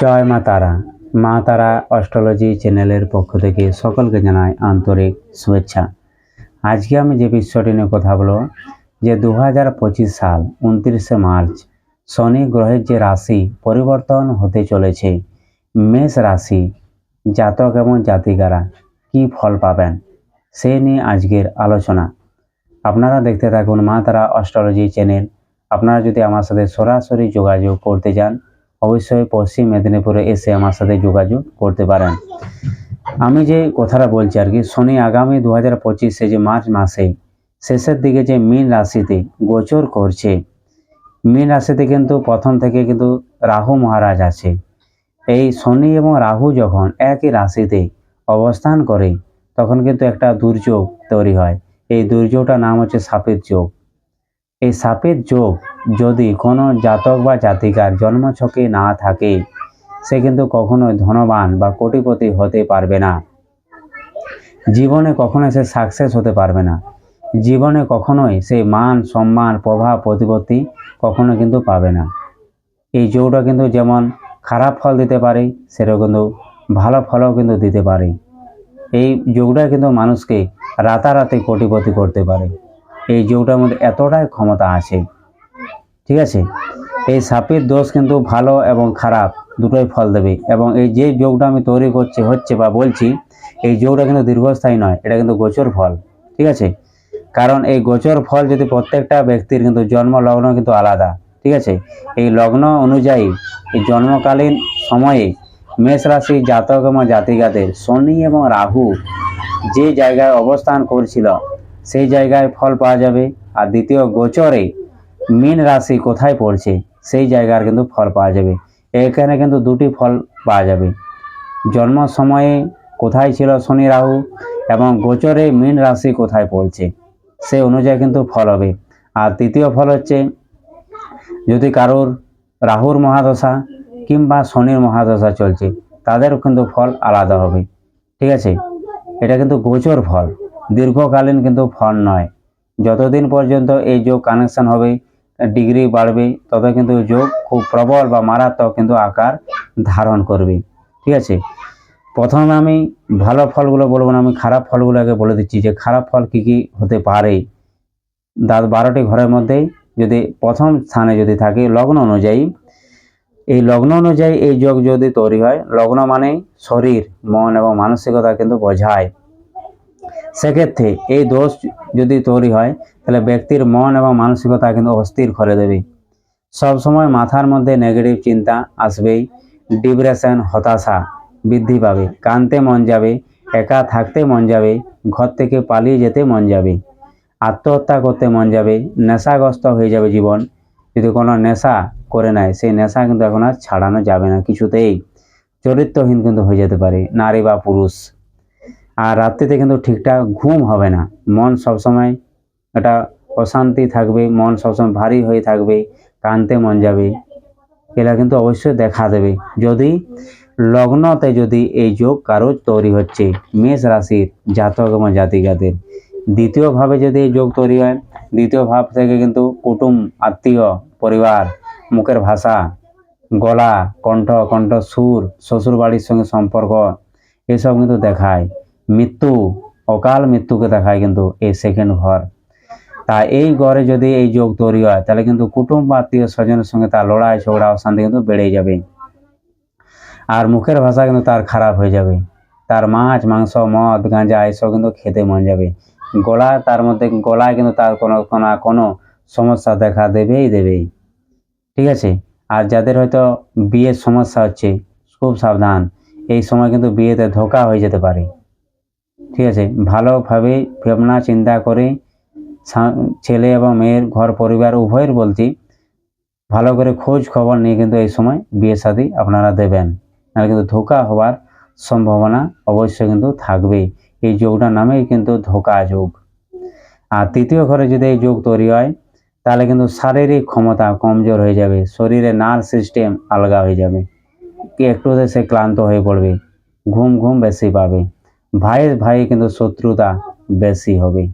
জয় মা তারা। মা তারা অস্ট্রোলজি চ্যানেলের পক্ষ থেকে সকলকে জানাই আন্তরিক শুভেচ্ছা। আজকে আমি যে বিষয়টি নিয়ে কথা বলব, যে দু হাজার পঁচিশ সাল উনত্রিশে মার্চ শনি গ্রহের যে রাশি পরিবর্তন হতে চলেছে, মেষ রাশি জাতক এবং জাতিকারা কি ফল পাবেন, সে নিয়ে আজকের আলোচনা। আপনারা দেখতে থাকুন মা তারা অস্ট্রোলজি চ্যানেল। আপনারা যদি আমার সাথে সরাসরি যোগাযোগ করতে চান অবশ্যই পশ্চিম মেদিনীপুরে এসে আমার সাথে যোগাযোগ করতে পারেন। আমি যে কথাটা বলছি আর কি, শনি আগামী দু হাজার পঁচিশে যে মার্চ মাসে শেষের দিকে যে মীন রাশিতে গোচর করছে, মীন রাশিতে কিন্তু প্রথম থেকে কিন্তু রাহু মহারাজ আছে। এই শনি এবং রাহু যখন একই রাশিতে অবস্থান করে, তখন কিন্তু একটা দুর্যোগ তৈরি হয়। এই দুর্যোগটার নাম হচ্ছে সাপের যোগ। এই সাপের যোগ যদি কোনো জাতক বা জাতিকার জন্মছকে না থাকে, সে কিন্তু কখনোই ধনবান বা কোটিপতি হতে পারবে না। জীবনে কখনো সে সাকসেস হতে পারবে না। জীবনে কখনোই সে মান, সম্মান, প্রভাব, প্রতিপত্তি কখনো কিন্তু পাবে না। এই যোগটা কিন্তু যেমন খারাপ ফল দিতে পারে, সেটাও কিন্তু ভালো ফলও কিন্তু দিতে পারে। এই যোগটা কিন্তু মানুষকে রাতারাতি কোটিপতি করতে পারে। এই যোগটার মধ্যে এতটাই ক্ষমতা আছে, ঠিক আছে? এই সাপের দোষ কিন্তু ভালো এবং খারাপ, দুটোই ফল দেবে। এবং এই যে যোগটা আমি তৈরি করছি, হচ্ছে বা বলছি, এই যোগটা কিন্তু দীর্ঘস্থায়ী নয়, এটা কিন্তু গোচর ফল, ঠিক আছে? কারণ এই গোচর ফল যদি প্রত্যেকটা ব্যক্তির কিন্তু জন্ম লগ্ন কিন্তু আলাদা, ঠিক আছে? এই লগ্ন অনুযায়ী এই জন্মকালীন সময়ে মেষ রাশি জাতক এবং জাতিকাদের শনি এবং রাহু যে জায়গায় অবস্থান করছিল সেই জায়গায় ফল পাওয়া যাবে। আর দ্বিতীয়, গোচরে মীন রাশি কোথায় পড়ছে, সেই জায়গার কিন্তু ফল পাওয়া যাবে। এখানে কিন্তু দুটি ফল পাওয়া যাবে। জন্ম সময়ে কোথায় ছিল শনি, রাহু এবং গোচরে মীন রাশি কোথায় পড়ছে, সে অনুযায়ী কিন্তু ফল হবে। আর তৃতীয় ফল হচ্ছে, যদি কারোর রাহুর মহাদশা কিংবা শনির মহাদশা চলছে, তাদেরও কিন্তু ফল আলাদা হবে। ঠিক আছে? এটা কিন্তু গোচর ফল। দীর্ঘকালীন কিন্তু ফল নয়। যতদিন পর্যন্ত এই যোগ কানেকশন হবে ডিগ্রি বাড়বে, তত কিন্তু যোগ খুব প্রবল বা মারাত্মক কিন্তু আকার ধারণ করবে। ঠিক আছে? প্রথমে আমি ভালো ফলগুলো বলব না, আমি খারাপ ফলগুলো আগে বলে দিচ্ছি যে খারাপ ফল কি কি হতে পারে। দাঁত বারোটি ঘরের মধ্যেই যদি প্রথম স্থানে যদি থাকে, লগ্ন অনুযায়ী, এই লগ্ন অনুযায়ী এই যোগ যদি তৈরি হয়, লগ্ন মানে শরীর, মন এবং মানসিকতা কিন্তু বোঝায়। সেক্ষেত্রে এই দোষ যদি তৈরি হয়, তাহলে ব্যক্তির মন এবং মানসিকতা কিন্তু অস্থির করে দেবে। সবসময় মাথার মধ্যে নেগেটিভ চিন্তা আসবেই ডিপ্রেশন হতাশা বৃদ্ধি পাবে কানতে মন যাবে, একা থাকতে মন যাবে, ঘর থেকে পালিয়ে যেতে মন যাবে, আত্মহত্যা করতে মন যাবে, নেশাগ্রস্ত হয়ে যাবে জীবন। যদি কোনো নেশা করে নেয়, সেই নেশা কিন্তু এখন আর ছাড়ানো যাবে না, কিছুতেই। চরিত্রহীন কিন্তু হয়ে যেতে পারে, নারী বা পুরুষ। আর রাত্রিতে কিন্তু ঠিকঠাক ঘুম হবে না। মন সবসময় একটা অশান্তি থাকবে, মন সবসময় ভারী হয়ে থাকবে কানতে মন যাবে। এরা কিন্তু অবশ্যই দেখা দেবে। যদি লগ্নতে যদি এই যোগ কারও তৈরি হচ্ছে, মেষ রাশির জাতক এবং জাতিকাদের দ্বিতীয়ভাবে যদি এই যোগ তৈরি হয়, দ্বিতীয় ভাব থেকে কিন্তু কুটুম, আত্মীয়, পরিবার, মুখের ভাষা, গলা, কণ্ঠ কণ্ঠ সুর শ্বশুর বাড়ির সঙ্গে সম্পর্ক, এসব কিন্তু দেখায়। মৃত্যু, অকাল মৃত্যুকে দেখায় কিন্তু এই সেকেন্ড ঘর। তা এই ঘরে যদি এই যোগ তৈরি হয়, তাহলে কিন্তু কুটুম্ব আত্মীয় স্বজনের সঙ্গে তার লড়াই, ঝগড়া, অশান্তি কিন্তু বেড়ে যাবে। আর মুখের ভাষা কিন্তু তার খারাপ হয়ে যাবে। তার মাছ, মাংস, মদ, গাঁজা এসব কিন্তু খেতে মন যাবে। গলা তার মধ্যে, গলায় কিন্তু তার কোনো কোনো না কোনো সমস্যা দেখা দেবেই দেবেই ঠিক আছে? আর যাদের হয়তো বিয়ের সমস্যা হচ্ছে, খুব সাবধান। এই সময় কিন্তু বিয়েতে ধোকা হয়ে যেতে পারে। ঠিক আছে? ভালোভাবে ভাবনা, চিন্তা করে ছেলে এবং মেয়ের ঘর, পরিবার উভয়ের বলছি, ভালো করে খোঁজ খবর নিয়ে কিন্তু এই সময় বিয়ে শাদী আপনারা দেবেন। নাহলে কিন্তু ধোকা হওয়ার সম্ভাবনা অবশ্যই কিন্তু থাকবে। এই যোগটার নামেই কিন্তু ধোকা যোগ। আর তৃতীয় ঘরে যদি এই যোগ তৈরি হয়, তাহলে কিন্তু শারীরিক ক্ষমতা কমজোর হয়ে যাবে, শরীরে নার্ভ সিস্টেম আলগা হয়ে যাবে, একটুতে সে ক্লান্ত হয়ে পড়বে, ঘুম ঘুম বেশি পাবে। ভাইয়ের ভাই কিন্তু শত্রুতা বেশি হবে।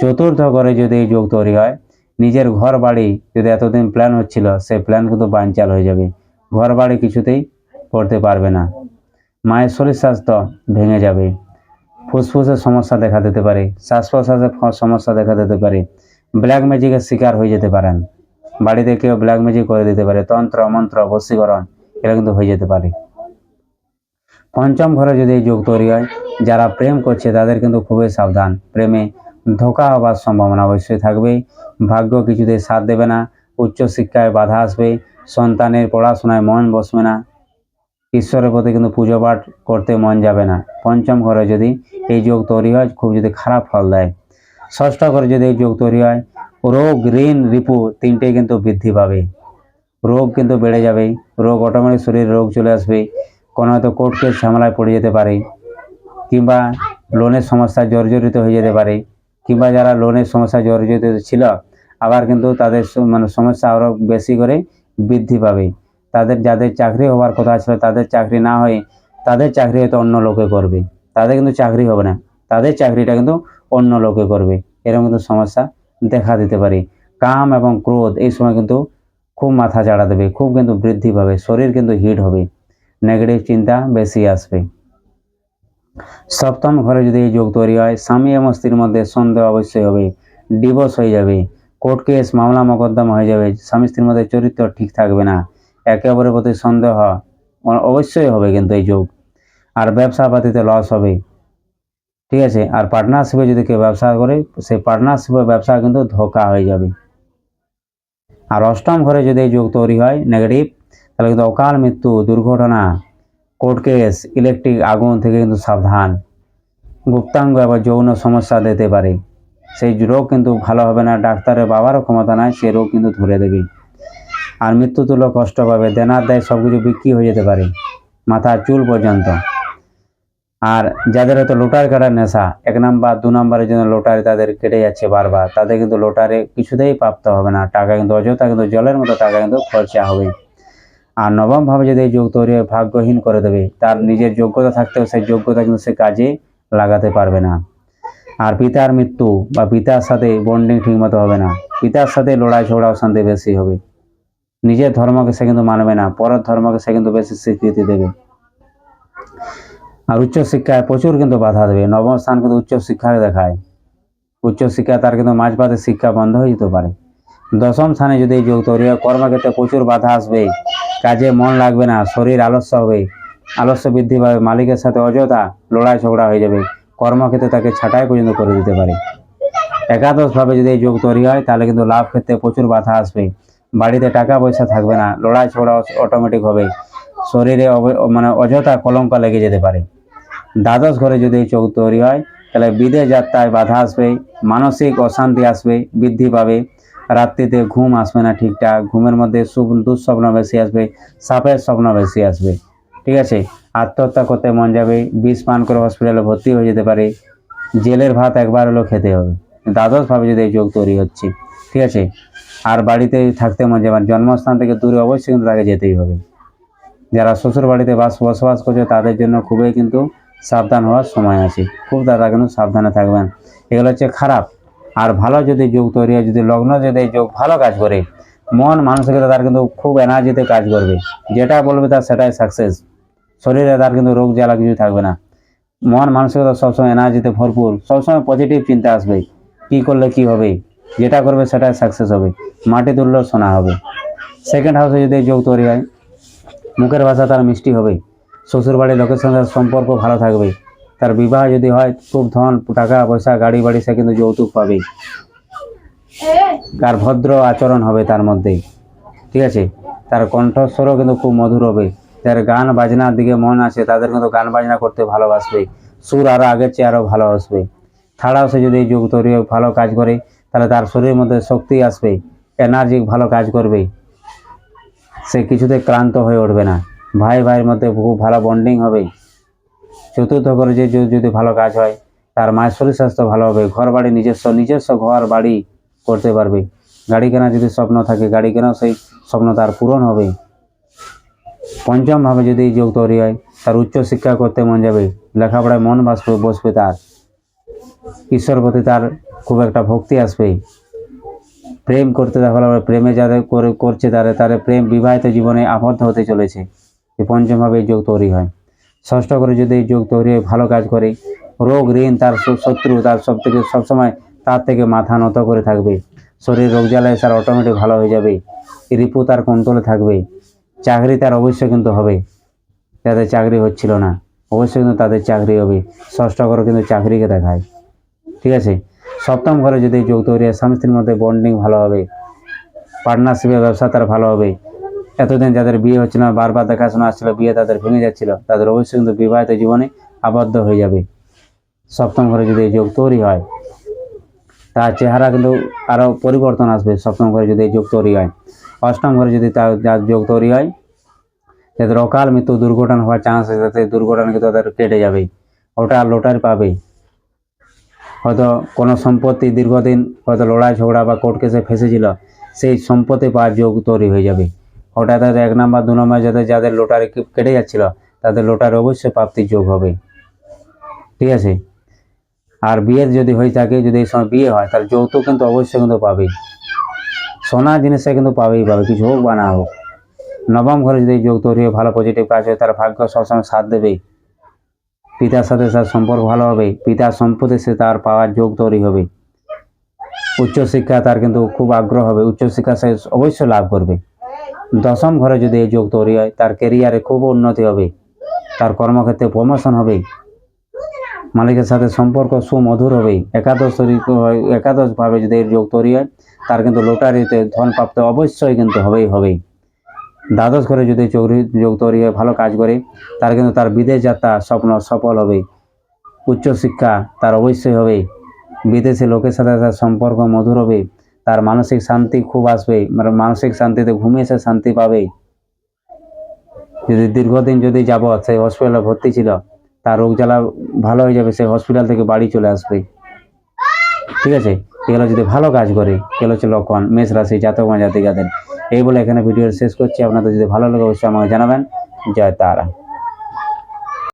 চতুর্থ ঘরে যদি এই যোগ তৈরি হয়, নিজের ঘর বাড়ি যদি এতদিন প্ল্যান হচ্ছিল, সেই প্ল্যান কিন্তু বানচাল হয়ে যাবে। ঘর বাড়ি কিছুতেই করতে পারবে না। মায়ের শরীর স্বাস্থ্য ভেঙে যাবে। ফুসফুসের সমস্যা দেখা দিতে পারে শ্বাস প্রশ্বাসের সমস্যা দেখা দিতে পারে ব্ল্যাক ম্যাজিকের শিকার হয়ে যেতে পারেন। বাড়িতে কেউ ব্ল্যাক ম্যাজিক করে দিতে পারে, তন্ত্র, মন্ত্র, বশীকরণ এগুলো কিন্তু হয়ে যেতে পারে। পঞ্চম ঘরে যদি এই যোগ তৈরি হয়, যারা প্রেম করছে তাদের কিন্তু খুবই সাবধান। প্রেমে ধোকা হবার সম্ভাবনা অবশ্যই থাকবে ভাগ্য কিছুতে সাথ দেবে না, উচ্চ শিক্ষায় বাধা আসবে, সন্তানের পড়াশোনায় মন বসবে না, ঈশ্বরের প্রতি কিন্তু পুজো পাঠ করতে মন যাবে না। পঞ্চম ঘরে যদি এই যোগ তৈরি হয়, খুব যদি খারাপ ফল দেয়। ষষ্ঠ ঘরে যদি এই যোগ তৈরি হয়, রোগ, ঋণ, রিপু তিনটেই কিন্তু বৃদ্ধি পাবে। রোগ কিন্তু বেড়ে যাবে, রোগ অটোমেটিক শরীরে রোগ চলে আসবে কোনো হয়তো কোর্ট কেস ঝামেলায় পড়ে যেতে পারে, কিংবা লোনের সমস্যা জর্জরিত হয়ে যেতে পারে, কিংবা যারা লোনের সমস্যা জর্জরিত ছিল, আবার কিন্তু তাদের মানে সমস্যা আরও বেশি করে বৃদ্ধি পাবে। তাদের, যাদের চাকরি হওয়ার কথা ছিল, তাদের চাকরি না হয়ে তাদের চাকরি হয়তো অন্য লোকে করবে। তাদের কিন্তু চাকরি হবে না, তাদের চাকরিটা কিন্তু অন্য লোকে করবে। এরকম কিন্তু সমস্যা দেখা দিতে পারে। কাম এবং ক্রোধ এই সময় কিন্তু খুব মাথা চাড়া দেবে, খুব কিন্তু বৃদ্ধি পাবে, শরীর কিন্তু হিট হবে। নেগেটিভ চিন্তা বেশি আসবে। সপ্তম ঘরে যদি এই যোগ তৈরি হয়, স্বামী এবং স্ত্রীর মধ্যে সন্দেহ অবশ্যই হবে ডিভোর্স হয়ে যাবে কোর্ট কেস মামলা মোকদ্দমা হয়ে যাবে, স্বামী স্ত্রীর মধ্যে চরিত্র ঠিক থাকবে না, একে অপরের প্রতি সন্দেহ অবশ্যই হবে কিন্তু এই যোগ। আর ব্যবসা পাতিতে লস হবে। ঠিক আছে? আর পার্টনারশিপে যদি কেউ ব্যবসা করে, সেই পার্টনারশিপের ব্যবসা কিন্তু ধোকা হয়ে যাবে। আর অষ্টম ঘরে যদি এই যোগ তৈরি হয় নেগেটিভ তাহলে কিন্তু অকাল মৃত্যু, দুর্ঘটনা কোর্ট কেস ইলেকট্রিক আগুন থেকে কিন্তু সাবধান। গুপ্তাঙ্গ এবং যৌন সমস্যা দিতে পারে। সেই রোগ কিন্তু ভালো হবে না, ডাক্তারের বাবারও ক্ষমতা নাই সে রোগ কিন্তু ধরে দেবে। আর মৃত্যু তুলো কষ্ট পাবে, দেনার দেয় সব কিছু বিক্রি হয়ে যেতে পারে মাথা চুল পর্যন্ত। আর যাদের হয়তো লোটার কাটার নেশা, এক নাম্বার, দু নম্বরের জন্য লোটারি তাদের কেটে যাচ্ছে বারবার। তাদের কিন্তু লোটারে কিছুতেই প্রাপ্ত হবে না, টাকা কিন্তু অযথা কিন্তু জলের মতো টাকা কিন্তু খরচা হবে। আর নবম ভাবে যদি এই যোগ তৈরি হয়, ভাগ্যহীন করে দেবে। তার নিজের যোগ্যতা থাকতেও সেই যোগ্যতা কিন্তু সে কাজে লাগাতে পারবে না। আর পিতার মৃত্যু বা পিতার সাথে বন্ডিং ঠিকমতো হবে না। পিতার সাথে লড়াই ঝগড়া অশান্তি বেশি হবে। নিজের ধর্মকে সে কিন্তু মানবে না, পরের ধর্মকে সে কিন্তু বেশি স্বীকৃতি দেবে। আর উচ্চ শিক্ষায় প্রচুর কিন্তু বাধা দেবে। নবম স্থান কিন্তু উচ্চ শিক্ষাকে দেখায়। উচ্চ শিক্ষা তার কিন্তু মাঝপথে শিক্ষা বন্ধ হয়ে যেতে পারে। দশম স্থানে যদি যোগ তৈরি হয়, কর্মক্ষেত্রে প্রচুর বাধা আসবে। কাজে মন লাগবে না, শরীর আলস্য হবে। আলস্য বৃদ্ধি পাবে, মালিকের সাথে অযথা লড়াই ঝগড়া হয়ে যাবে। কর্মক্ষেত্রে তাকে ছাঁটাই পর্যন্ত করে দিতে পারে। একাদশভাবে যদি এই যোগ তৈরি হয়, তাহলে কিন্তু লাভ ক্ষেত্রে প্রচুর বাধা আসবে। বাড়িতে টাকা পয়সা থাকবে না লড়াই ঝগড়া অটোমেটিক হবে। শরীরে মানে অযথা কলঙ্ক লেগে যেতে পারে। দ্বাদশ ঘরে যদি এই চোখ তৈরি হয়, তাহলে বিদেশ যাত্রায় বাধা আসবে, মানসিক অশান্তি আসবে, বৃদ্ধি পাবে। রাত্রিতে ঘুম আসবে না ঠিকঠাক, ঘুমের মধ্যে দুঃস্বপ্ন বেশি আসবে, সাপের স্বপ্ন বেশি আসবে, ঠিক আছে? আত্মহত্যা করতে মন যাবে, বিষ পান করে হসপিটালে ভর্তি হয়ে যেতে পারে, জেলের ভাত একবার হলেও খেতে হবে, দ্বাদশভাবে যদি এই যোগ তৈরি হচ্ছে, ঠিক আছে? আর বাড়িতে থাকতে মন যাবে জন্মস্থান থেকে দূরে অবশ্যই কিন্তু তাকে যেতেই হবে। যারা শ্বশুর বাড়িতে বাস, বসবাস করছে তাদের জন্য খুবই কিন্তু সাবধান হওয়ার সময় আছে, খুব তারা কিন্তু সাবধানে থাকবেন। এগুলো হচ্ছে খারাপ আর ভালো যদি যোগ তৈরি হয়, যদি লগ্ন যদি যোগ ভালো কাজ করে, মন মানসিকতা তার কিন্তু খুব এনার্জিতে কাজ করবে। যেটা বলবে তার সেটাই সাকসেস শরীরে তার কিন্তু রোগ জ্বালা কিছু থাকবে না। মন মানসিকতা সবসময় এনার্জিতে ভরপুর। সবসময় পজিটিভ চিন্তা আসবে। কি করলে কি হবে? যেটা করবে সেটাই সাকসেস হবে। মাটি তুললেও সোনা হবে। সেকেন্ড হাউসে যদি যোগ তৈরি হয়, মুখের ভাষা তার মিষ্টি হবে। শ্বশুর বাড়ির লোকের সঙ্গে সম্পর্ক ভালো থাকবে। তার বিবাহ যদি হয় খুব ধন, টাকা, পয়সা, গাড়ি, বাড়ি, সে কিন্তু যৌতুক পাবে। তার ভদ্র আচরণ হবে তার মধ্যে। ঠিক আছে? তার কণ্ঠস্বরও কিন্তু খুব মধুর হবে। যার গান বাজনার দিকে মন আছে, তাদের কিন্তু গান বাজনা করতে ভালোবাসবে। সুর আরও আগের চেয়ে আরও ভালো আসবে। ছাড়াও সে যদি যুগ তৈরি ভালো কাজ করে, তাহলে তার শরীরের মধ্যে শক্তি আসবে এনার্জি ভালো কাজ করবে। সে কিছুতে ক্লান্ত হয়ে উঠবে না। ভাই ভাইয়ের মধ্যে খুব ভালো বন্ডিং হবে। চতুর্থ করে যে যদি ভালো কাজ হয়, তার মায়ের শরীর স্বাস্থ্য ভালো হবে ঘর বাড়ি নিজস্ব নিজস্ব ঘর বাড়ি করতে পারবে। গাড়ি কেনা যদি স্বপ্ন থাকে, গাড়ি কেনাও সেই স্বপ্ন তার পূরণ হবে। পঞ্চমভাবে যদি যোগ তৈরি হয়, তার উচ্চ শিক্ষা করতে মন যাবে, লেখাপড়ায় মন বাসবে বসবে তার। ঈশ্বর প্রতি তার খুব একটা ভক্তি আসবে। প্রেম করতে দেখা হবে, প্রেমে যাদের করে করছে তারা তারা প্রেম বিবাহিত জীবনে আবদ্ধ হতে চলেছে। পঞ্চমভাবে যোগ তৈরি হয়। ষষ্ঠ করে যদি এই যোগ তৈরি হয় ভালো কাজ করে, রোগ, ঋণ, তার শত্রু, তার সব থেকে সবসময় তার থেকে মাথা নত করে থাকবে। শরীর রোগ জ্বালায় তার অটোমেটিক ভালো হয়ে যাবে। রিপু তার কন্ট্রোলে থাকবে। চাকরি তার অবশ্যই কিন্তু হবে। যাদের চাকরি হচ্ছিল না। অবশ্যই কিন্তু তাদের চাকরি হবে। ষষ্ঠ ঘরে কিন্তু চাকরিকে দেখায়। ঠিক আছে? সপ্তম ঘরে যদি যোগ তৈরি হয়, স্বামী স্ত্রীর মধ্যে বন্ডিং ভালো হবে। পার্টনারশিপে ব্যবসা তার ভালো হবে। এতদিন যাদের বিয়ে হচ্ছিল না, বারবার দেখাশোনা আসছিল, বিয়ে তাদের ভেঙে যাচ্ছিল, তাদের অবশ্যই কিন্তু বিবাহিত জীবনে আবদ্ধ হয়ে যাবে। সপ্তম ঘরে যদি এই যোগ তৈরি হয়, তার চেহারা কিন্তু আরও পরিবর্তন আসবে সপ্তম ঘরে যদি এই যোগ তৈরি হয়। অষ্টম ঘরে যদি তার যার যোগ তৈরি হয় যাদের অকাল মৃত্যু দুর্ঘটনা হওয়ার চান্স আছে, তাতে দুর্ঘটনা কিন্তু তাদের কেটে যাবে, ওটা লটারি পাবে। হয়তো কোনো সম্পত্তি দীর্ঘদিন হয়তো লড়াই ঝগড়া বা কোর্ট কেসে ফেসেছিল, সেই সম্পত্তি পাওয়ার যোগ তৈরি হয়ে যাবে। ওটা তাদের এক নাম্বার, দু নম্বর যাদের যাদের লোটারি কেটে যাচ্ছিল, তাদের লোটারি অবশ্যই প্রাপ্তির যোগ হবে। ঠিক আছে? আর বিয়ের যদি হয়ে থাকে, যদি এই সময় বিয়ে হয়, তাহলে যৌতুক কিন্তু অবশ্যই কিন্তু পাবে। সোনা জিনিসটা কিন্তু পাবেই পাবে, কিছু হোক বা না হোক। নবম ঘরে যদি যোগ তৈরি হয়, ভালো পজিটিভ কাজ হয়, তার ভাগ্য সবসময় সাথ দেবে। পিতার সাথে তার সম্পর্ক ভালো হবে, পিতার সম্পত্তি সে তার পাওয়ার যোগ তৈরি হবে। উচ্চশিক্ষা তার কিন্তু খুব আগ্রহ হবে উচ্চশিক্ষা সে অবশ্যই লাভ করবে। দশম ঘরে যদি এই যোগ তৈরি হয়, তার কেরিয়ারে খুব উন্নতি হবে, তার কর্মক্ষেত্রে প্রমোশন হবে, মালিকের সাথে সম্পর্ক সুমধুর হবে, একাদশ একাদশভাবে যদি এর যোগ তৈরি হয়, তার কিন্তু লোটারিতে ধন প্রাপ্ত অবশ্যই কিন্তু হবেই হবেই দ্বাদশ ঘরে যদি চৌরি যোগ তৈরি হয়, ভালো কাজ করে, তার কিন্তু তার বিদেশ যাত্রা স্বপ্ন সফল হবে, উচ্চশিক্ষা তার অবশ্যই হবে, বিদেশি লোকের সাথে তার সম্পর্ক মধুর হবে তার মানসিক শান্তি খুব আসবে মানে মানসিক শান্তিতে ঘুমিয়ে সে শান্তি পাবে যদি দীর্ঘদিন যদি যাব সেই হসপিটালে ভর্তি ছিল, তার রোগ জ্বালা ভালো হয়ে যাবে সেই হসপিটাল থেকে বাড়ি চলে আসবে। ঠিক আছে? এগুলো যদি ভালো কাজ করে এগুলো হচ্ছে লক্ষণ, মেষ রাশি, জাতক জাতিকাদের। এই বলে এখানে ভিডিও শেষ করছি। আপনাদের যদি ভালো লাগে অবশ্যই আমাকে জানাবেন। জয় তারা।